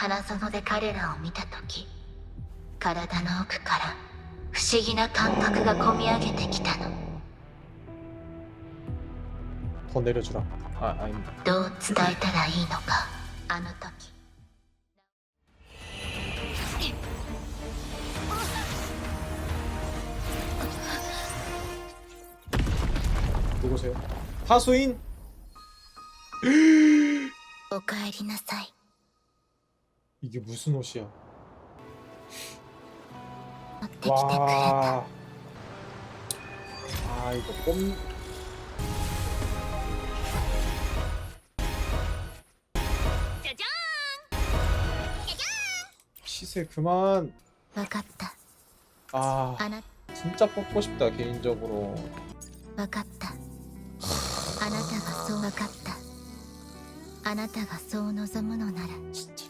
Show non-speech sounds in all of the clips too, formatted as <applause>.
花園で彼らを見た時体の奥から不思議な感覚がこみ上げてきたの 더 내려주라. 아 아닙니다. どう伝えたらいいのかあの時 누구세요? 하수인? おかえりなさい 이게 무슨 옷이야? 持ってきてくれた 와. 아 이거 꼼. 시세 그만. 分かった 아 あな 진짜 뽑고 싶다 개인적으로. 分かったあなたがそう分かったあなたがそう望むのなら 진짜 미쳤다.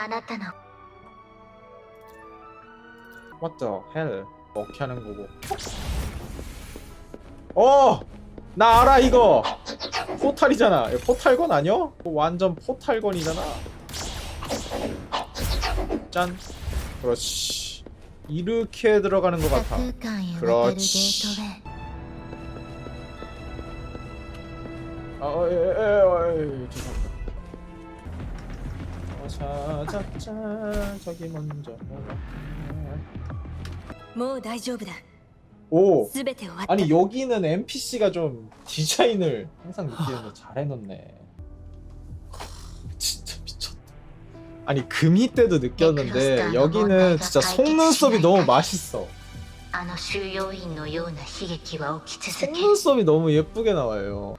あなたの What the hell? 어떻게 하는 거고? 어! 나 알아 이거! 포탈이잖아. 이거 포탈건 아니야? 이거 완전 포탈건이잖아. 짠. 그렇지. 이렇게 들어가는 것 多 같아. 空間へ渡るゲートウ 그렇지. ェイ 아, 에, 에, 에, 에, 죄송합니다. 어, 찾았자 저기 먼저. もう大丈夫だ 오. 全て終わった 아니 여기는 NPC가 좀 디자인을 항상 느끼는데 잘 해놓네. 진짜 미쳤다. 아니 금이 때도 느꼈는데 여기는 진짜 속눈썹이 너무 맛있어. あの収容員のような悲劇は起き続け 속눈썹이 너무 예쁘게 나와요.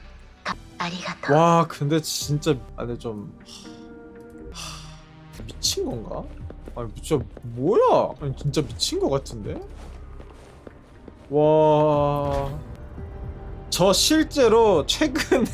아리가토. 와 근데 진짜 아니 좀 미친 건가? 아니 진짜 뭐야? 아니 진짜 미친 거 같은데? 와. 저 실제로 최근에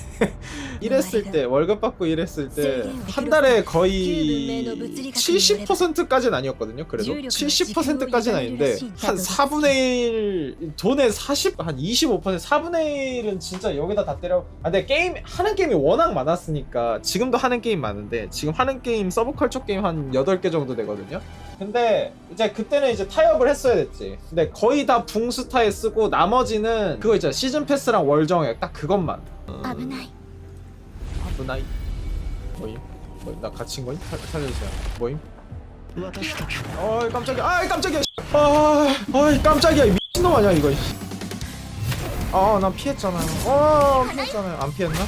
일했을 때 월급 받고 일했을 때 한 달에 거의 70%까지는 아니었거든요. 그래도 70%까지는 아닌데 한 4분의 1 돈의 40, 한 25%, 4분의 1은 진짜 여기다 다 때려. 아, 근데 게임 하는 게임이 워낙 많았으니까 지금도 하는 게임 많은데 지금 하는 게임 서브컬처 게임 한 8개 정도 되거든요. 근데 이제 그때는 이제 타협을 했어야 됐지. 근데 거의 다 붕스타에 쓰고 나머지는 그거 있잖아 시즌 패스랑 월정액 딱 그것만. 危 누나이? 뭐임? 뭐, 나 갇힌 거임? 살, 살려주세요. 뭐임? 어이 깜짝이야. 아이 깜짝이야 아 어이 깜짝이야. 미친놈 아니야 이거 아난 피했잖아요. 어 피했잖아요. 안 피했나?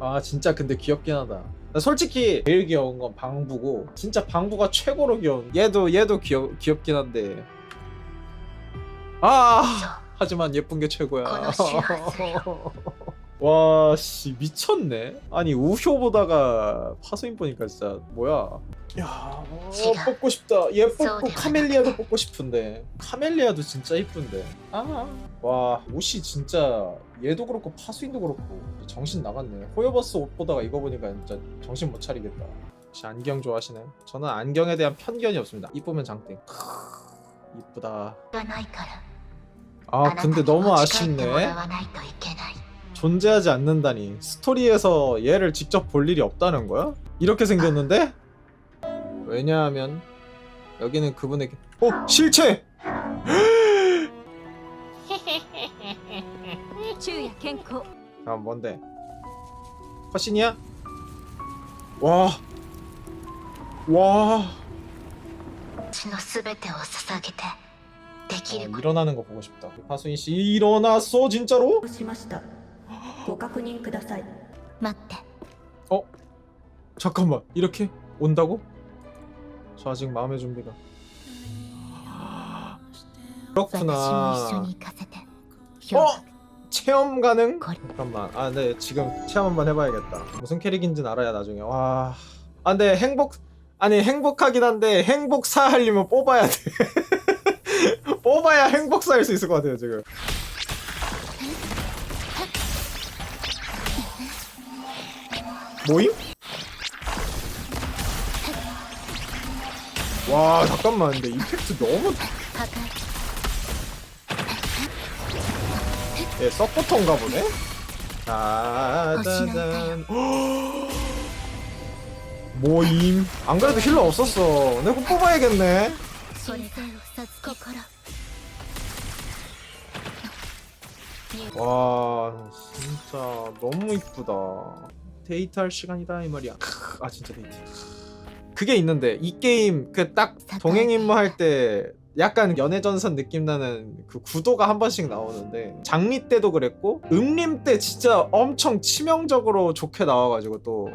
아 진짜 근데 귀엽긴 하다. 솔직히 제일 귀여운 건 방부고 진짜 방부가 최고로 귀여운 얘도 얘도 귀여, 귀엽긴 한데. 아, 하지만 예쁜 게 최고야. <laughs> 와, 씨 미쳤네. 아니 우효 보다가 파수인 보니까 진짜 뭐야? 야, 어, 뽑고 싶다. 얘 뽑고 카멜리아도 뽑고 싶은데. 카멜리아도 진짜 이쁜데. 아, 와 옷이 진짜 얘도 그렇고 파수인도 그렇고 정신 나갔네. 호여버스 옷 보다가 이거 보니까 진짜 정신 못 차리겠다. 혹시 안경 좋아하시나요? 저는 안경에 대한 편견이 없습니다. 이쁘면 장땡. 크, 이쁘다. がないから 아 なた 근데 に 너무 持ち帰っても 아쉽네. らわないといけない 존재하지 않는다니 스토리에서 얘를 직접 볼 일이 없다는 거야? 이렇게 생겼는데? 왜냐하면 여기는 그분의 어 실체 <laughs> 昼夜健康 아 뭔데? 컷신이야? 와. 와. 血のすべてを捧げてでき 아, ること 일어나는 거 보고 싶다. 하수인 씨 일어났어 진짜로? しましたご確認ください待って 어? 잠깐만 이렇게 온다고? 저 아직 마음의 준비가 私も一緒 그렇구나 に行かせて氷河 체험 가능? 거리. 잠깐만 아 네 지금 체험 한번 해봐야겠다 무슨 캐릭인지는 알아야 나중에 와... 아 근데 행복 아니 행복하긴 한데 행복사 하려면 뽑아야 돼 <laughs> 뽑아야 행복사 할 수 있을 것 같아요 지금 모임? 와 잠깐만 근데 이펙트 너무 破壊 예, 서포터인가 보네? 짜자잔. <gasps> 모임. 안 그래도 힐러 없었어. 내가 꼭 뽑아야겠네. 神聖を授け心 와 진짜 너무 이쁘다. 데이트할 시간이다 이 말이야. 크, 아 진짜 데이트. 그게 있는데 이 게임 그 딱 동행 임무 할 때 약간 연애전선 느낌 나는 그 구도가 한 번씩 나오는데 장미 때도 그랬고 음림 때 진짜 엄청 치명적으로 좋게 나와가지고 또.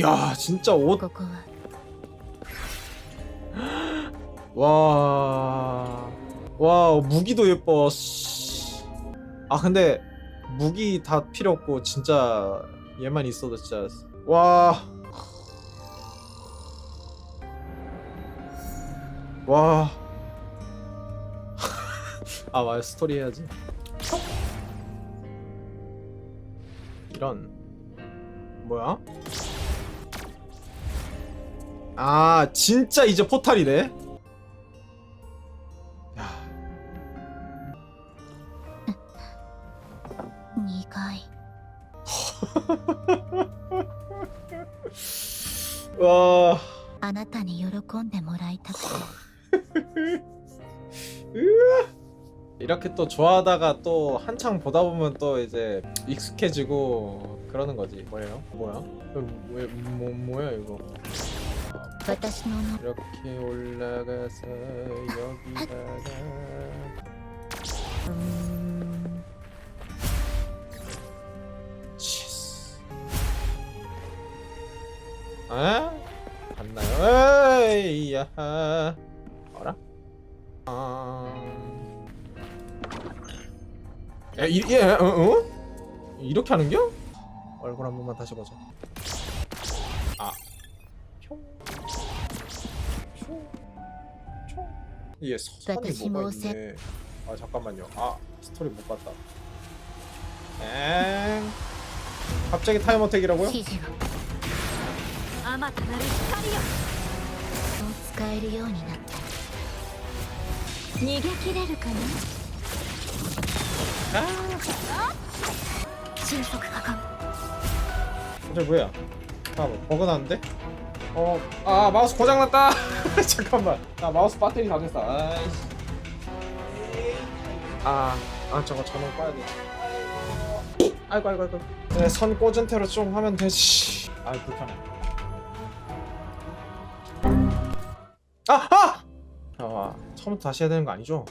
야, 진짜 옷. <laughs> 와, 와 무기도 예뻐. 씨. 아 근데 무기 다 필요 없고 진짜 얘만 있어도 진짜 와, 와. <laughs> 아 맞아 스토리 해야지. 이런 뭐야? 아 진짜 이제 포탈이네. 와. あなたに喜んでもらいたくて <laughs> 이렇게 또 좋아하다가 또 한창 보다 보면 또 이제 익숙해지고 그러는 거지. 뭐예요? 뭐야? 음, 왜, 뭐, 뭐야 이거? 私のの 이렇게 올라가서 여기다가 음... 치스. 아? 해야 알아? 아... 에, 이, 예, 어, 어? 이렇게 하는겨? 얼굴 한 번만 다시 보자. 아. 총. 총. 총. 이게 선이 뭐가 있네. 아 잠깐만요. 아 스토리 못 봤다. 엥. 갑자기 타임 어택이라고요? 아마 나를 기다려. 使えるようになった逃げ切れるかな神速果敢 근데 뭐야? 잠깐만 버그 났는데? 어, 아 마우스 고장 났다. <laughs> 잠깐만, 나 마우스 배터리 다 됐어. 아이씨. 아, 아 저거 전원 꺼야 돼. 아이고 아이고 아이고. 네, 선 꽂은 채로 좀 하면 되지. 아 불편해. 아, 아! 아, 처음부터 다시 해야 되는 거 아니죠?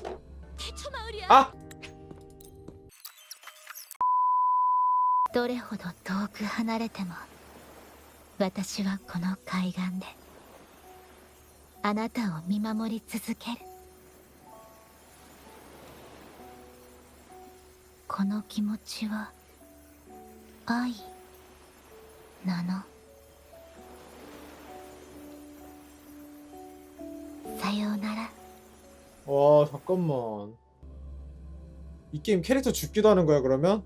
ちょまうりゃ 아, どれほど遠く離れても私はこの海岸であなたを見守り続けるこの気持ちは愛なの 와 잠깐만. 이 게임 캐릭터 죽기도 하는 거야 그러면?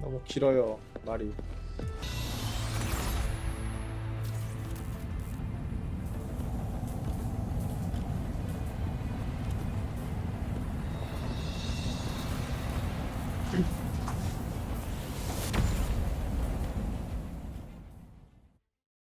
너무 길어요 말이.